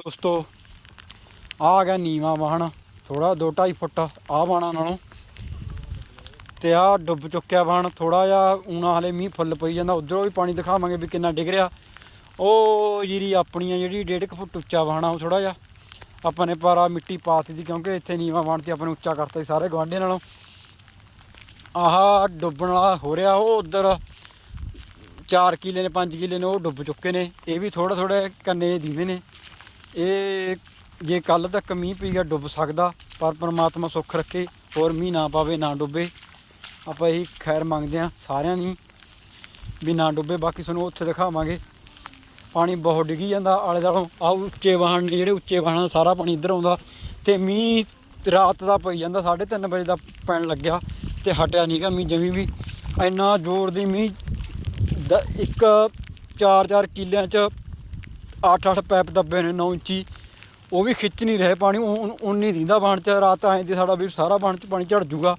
ਦੋਸਤੋ ਆ ਗਿਆ ਨੀਵਾ ਵਾਹਣ ਥੋੜਾ 2.5 ਫੁੱਟ ਆ ਬਾਣਾ ਨਾਲੋਂ। ਤੇ ਆ ਡੁੱਬ ਚੁੱਕਿਆ ਵਾਹਣ ਥੋੜਾ ਜਿਹਾ ਊਣਾ ਹਲੇ ਮੀਂਹ ਫੁੱਲ ਪਈ ਜਾਂਦਾ, ਉਧਰੋਂ ਵੀ ਪਾਣੀ ਦਿਖਾਵਾਂਗੇ ਵੀ ਕਿੰਨਾ ਡਿੱਗ ਰਿਹਾ। ਉਹ ਜਿਹੜੀ ਆਪਣੀ ਆ ਜਿਹੜੀ 1.5 ਫੁੱਟ ਉੱਚਾ ਵਾਹਣਾ ਉਹ ਥੋੜਾ ਜਿਹਾ ਆਪਾਂ ਨੇ ਪਾਰਾ ਮਿੱਟੀ ਪਾਤੀ ਦੀ ਕਿਉਂਕਿ ਇੱਥੇ ਨੀਵਾ ਵਾਹਣ ਤੇ ਆਪਾਂ ਨੇ ਉੱਚਾ ਕਰਤਾ ਸਾਰੇ ਗਵਾਂਢੀਆਂ ਨਾਲੋਂ। ਆਹ ਡੁੱਬਣ ਵਾਲਾ ਹੋ ਰਿਹਾ, ਉਹ ਉਧਰ 4 ਕਿੱਲੇ ਨੇ 5 ਕਿੱਲੇ ਨੇ, ਉਹ ਡੁੱਬ ਚੁੱਕੇ ਨੇ। ਇਹ ਵੀ ਥੋੜਾ ਥੋੜਾ ਕੰਨੇ ਦੀਵੇਂ ਨੇ। ਇਹ ਜੇ ਕੱਲ ਤੱਕ ਮੀਂਹ ਪਈ ਗਿਆ ਡੁੱਬ ਸਕਦਾ, ਪਰ ਪਰਮਾਤਮਾ ਸੁੱਖ ਰੱਖੇ, ਹੋਰ ਮੀਂਹ ਨਾ ਪਾਵੇ, ਨਾ ਡੁੱਬੇ। ਆਪਾਂ ਇਹੀ ਖੈਰ ਮੰਗਦੇ ਆ ਸਾਰਿਆਂ ਦੀ, ਵੀ ਨਾ ਡੁੱਬੇ, ਬਾਕੀ ਤੁਹਾਨੂੰ ਉੱਥੇ ਦਿਖਾਵਾਂਗੇ। ਪਾਣੀ ਬਹੁਤ ਡਿੱਗੀ ਜਾਂਦਾ ਆਲੇ ਦਾਲੋਂ ਆ ਉੱਚੇ ਵਾਹਣ ਨੇ ਜਿਹੜੇ ਉੱਚੇ ਵਾਹਣਾਂ ਦਾ ਸਾਰਾ ਪਾਣੀ ਇੱਧਰ ਆਉਂਦਾ। ਤੇ ਮੀਂਹ ਰਾਤ ਦਾ ਪਈ ਜਾਂਦਾ 3:30 ਵਜੇ ਦਾ ਪੈਣ ਲੱਗਿਆ ਤੇ ਹਟਿਆ ਨਹੀਂਗਾ ਮੀਂਹ ਜਮੀ ਵੀ। ਇੰਨਾ ਜ਼ੋਰ ਦੀ ਮੀਂਹ, ਦ- ਇੱਕ 4-4 ਕਿੱਲਿਆਂ ਚ 8-8 ਪੈਪ ਦੱਬੇ ਨੇ 9 ਇੰਚੀ। ਉਹ ਵੀ ਖਿੱਚ ਨਹੀਂ ਰਹੇ ਪਾਣੀ ਉਨੀ ਦਿੰਦਾ ਬਾਣ ਚ, ਰਾਤ ਆਏ ਦੀ ਸਾਡਾ ਵੀ ਸਾਰਾ ਬਾਣ ਚ ਪਾਣੀ ਝੜ ਜੂਗਾ।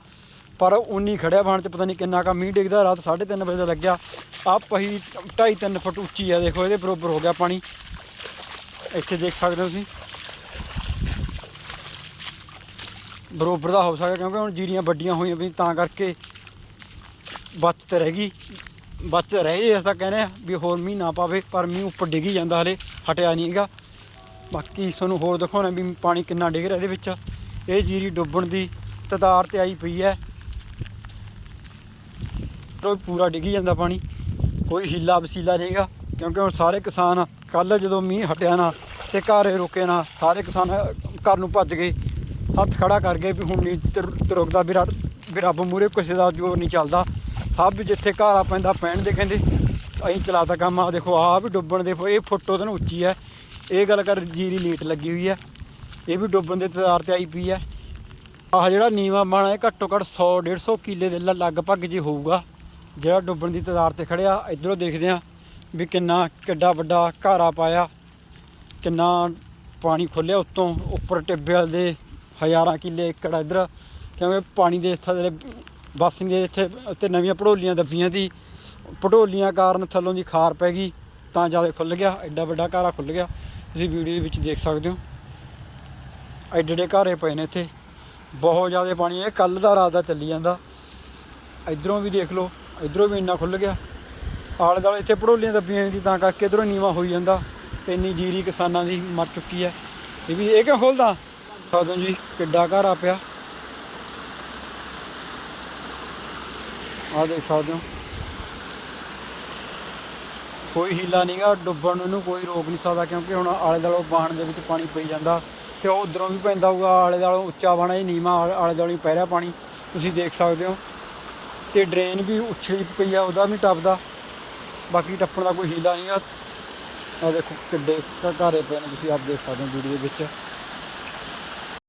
ਪਰ ਉਨੀ ਖੜਿਆ ਬਾਣ ਚ, ਪਤਾ ਨਹੀਂ ਕਿੰਨਾ ਕਾ ਮੀਂਹ ਡਿੱਗਦਾ, ਰਾਤ 3:30 ਵਜੇ ਦਾ ਲੱਗਿਆ। ਆ ਪਹੀ 2.5-3 ਫੁੱਟ ਉੱਚੀ ਆ, ਦੇਖੋ ਇਹਦੇ ਬਰੋਬਰ ਹੋ ਗਿਆ ਪਾਣੀ। ਇੱਥੇ ਦੇਖ ਸਕਦੇ ਹੋ ਤੁਸੀਂ। ਬਰੋਬਰ ਦਾ ਹੋ ਸਕਦਾ, ਕਿਉਂਕਿ ਹੁਣ ਜੀਰੀਆਂ ਵੱਡੀਆਂ ਹੋਈਆਂ ਵੀ ਤਾਂ ਕਰਕੇ ਬਚਤ ਰਹਿ ਗਈ। ਬਚ ਰਹੇ ਇਸ ਤਾਂ ਕਹਿੰਦੇ ਆ ਵੀ ਹੋਰ ਮੀਂਹ ਨਾ ਪਾਵੇ, ਪਰ ਮੀਂਹ ਉੱਪਰ ਡਿੱਗੀ ਜਾਂਦਾ ਹਲੇ, ਹਟਿਆ ਨਹੀਂ ਹੈਗਾ। ਬਾਕੀ ਤੁਹਾਨੂੰ ਹੋਰ ਦਿਖਾਉਣਾ ਵੀ ਪਾਣੀ ਕਿੰਨਾ ਡਿੱਗ ਰਿਹਾ ਇਹਦੇ ਵਿੱਚ। ਇਹ ਜੀਰੀ ਡੁੱਬਣ ਦੀ ਤਦਾਰ ਤੇ ਆਈ ਪਈ ਹੈ। ਉਹ ਪੂਰਾ ਡਿੱਗੀ ਜਾਂਦਾ ਪਾਣੀ, ਕੋਈ ਹੀਲਾ ਵਸੀਲਾ ਨਹੀਂਗਾ ਕਿਉਂਕਿ ਹੁਣ ਸਾਰੇ ਕਿਸਾਨ ਕੱਲ ਜਦੋਂ ਮੀਂਹ ਹਟਿਆ ਨਾ ਤੇ ਘਰੇ ਰੁਕੇ ਨਾ, ਸਾਰੇ ਕਿਸਾਨ ਘਰ ਨੂੰ ਭੱਜ ਗਏ, ਹੱਥ ਖੜਾ ਕਰ ਗਏ ਵੀ ਹੁਣ ਨਹੀਂ ਰੁਕਦਾ ਵੀ ਰੱਬ ਵੀ ਰੱਬ ਮੂਰੇ ਕਿਸੇ ਦਾ ਜ਼ੋਰ ਨਹੀਂ ਚੱਲਦਾ। ਸਭ ਵੀ ਜਿੱਥੇ ਘਾਰਾ ਪੈਂਦਾ, ਪੈਣ ਦੇ ਕਹਿੰਦੇ, ਅਸੀਂ ਚਲਾਤਾ ਕੰਮ ਆ ਦੇਖੋ ਆ ਵੀ ਡੁੱਬਣ ਦੇ ਇਹ ਫੁੱਟ ਉਹਦੇ ਨਾਲ ਉੱਚੀ ਹੈ। ਇਹ ਗੱਲ ਕਰ, ਜੀਰੀ ਲੇਟ ਲੱਗੀ ਹੋਈ ਹੈ। ਇਹ ਵੀ ਡੁੱਬਣ ਦੇ ਤਦਾਰ ਤੇ ਆਈ ਪਈ ਹੈ। ਆਹ ਜਿਹੜਾ ਨੀਵਾ ਬਣਾ ਇਹ ਘੱਟੋ ਘੱਟ 100 150 ਕਿੱਲੇ ਦੇ ਲ- ਲਗਭਗ ਜੇ ਹੋਊਗਾ, ਜਿਹੜਾ ਡੁੱਬਣ ਦੀ ਤਦਾਰ ਤੇ ਖੜਿਆ, ਇਧਰੋਂ ਦੇਖਦੇ ਆ ਵੀ ਕਿੰਨਾ, ਕਿੱਡਾ ਵੱਡਾ ਘਾਰਾ ਪਾਇਆ। ਕਿੰਨਾ ਪਾਣੀ ਖੁੱਲਿਆ ਉੱਤੋਂ, ਉੱਪਰ ਟਿੱਬੇ ਦੇ ਹਜ਼ਾਰਾਂ ਕਿੱਲੇ, ਏਕੜ ਇਧਰ, ਕਿਉਂਕਿ ਪਾਣੀ ਦੇ ਥੱਲੇ ਬਸ ਨਹੀਂ ਇੱਥੇ ਉੱਤੇ ਨਵੀਆਂ ਪੜੋਲੀਆਂ ਦੱਬੀਆਂ ਦੀ। ਪੜੋਲੀਆਂ ਕਾਰਨ ਥੱਲੋਂ ਦੀ ਖਾਰ ਪੈ ਗਈ, ਤਾਂ ਜ਼ਿਆਦਾ ਖੁੱਲ ਗਿਆ, ਐਡਾ ਵੱਡਾ ਘਾਰਾ ਖੁੱਲ ਗਿਆ। ਤੁਸੀਂ ਵੀਡੀਓ ਦੇ ਵਿੱਚ ਦੇਖ ਸਕਦੇ ਹੋ। ਐਡੇ ਐਡੇ ਘਾਰੇ ਪਏ ਨੇ ਇੱਥੇ। ਬਹੁਤ ਜ਼ਿਆਦਾ ਪਾਣੀ ਇਹ ਕੱਲ ਦਾ ਰਾਤ ਦਾ ਚੱਲੀ ਜਾਂਦਾ। ਇਧਰੋਂ ਵੀ ਦੇਖ ਲਓ, ਇਧਰੋਂ ਵੀ ਇੰਨਾ ਖੁੱਲ ਗਿਆ। ਆਲੇ ਦੁਆਲੇ ਇੱਥੇ ਪੜੋਲੀਆਂ ਦੱਬੀਆਂ ਦੀ ਤਾਂ ਕਰਕੇ ਇਧਰੋਂ ਨੀਵਾ ਹੋਈ ਜਾਂਦਾ। ਤੇ ਇੰਨੀ ਜੀਰੀ ਕਿਸਾਨਾਂ ਦੀ ਮਰ ਚੁੱਕੀ ਹੈ। ਇਹ ਵੀ, ਇਹ ਕਿਉਂ ਖੁੱਲਦਾ ਸਾਦੋਂ ਜੀ, ਕਿੱਡਾ ਘਾਰਾ ਪਿਆ। ਆ ਦੇਖ ਸਕਦੇ ਹੋ। ਕੋਈ ਹੀਲਾ ਨਹੀਂਗਾ ਡੁੱਬਣ ਨੂੰ ਇਹਨੂੰ ਕੋਈ ਰੋਕ ਨਹੀਂ ਸਕਦਾ ਕਿਉਂਕਿ ਹੁਣ ਆਲੇ ਦੁਆਲੇ ਬਾਣ ਦੇ ਵਿੱਚ ਪਾਣੀ ਪਈ ਜਾਂਦਾ ਤੇ ਉਹ ਉਧਰੋਂ ਵੀ ਪੈਂਦਾ ਹੋਊਗਾ, ਆਲੇ ਦੁਆਲੇ ਉੱਚਾ ਬਾਣਾ ਹੀ ਨੀਵਾ, ਆਲੇ ਦੁਆਲੇ ਪੈ ਰਿਹਾ ਪਾਣੀ। ਤੁਸੀਂ ਦੇਖ ਸਕਦੇ ਹੋ। ਤੇ ਡਰੇਨ ਵੀ ਉੱਚੀ ਪਈ ਆ, ਉਹਦਾ ਵੀ ਟੱਪਦਾ। ਬਾਕੀ ਟੱਪਣ ਦਾ ਕੋਈ ਹੀਲਾ ਨਹੀਂਗਾ ਆ ਦੇਖੋ ਕਿੱਡੇ ਘਾਰੇ ਪਏ ਨੇ, ਤੁਸੀਂ ਆਪ ਦੇਖ ਸਕਦੇ ਹੋ ਵੀਡੀਓ ਦੇ ਵਿੱਚ।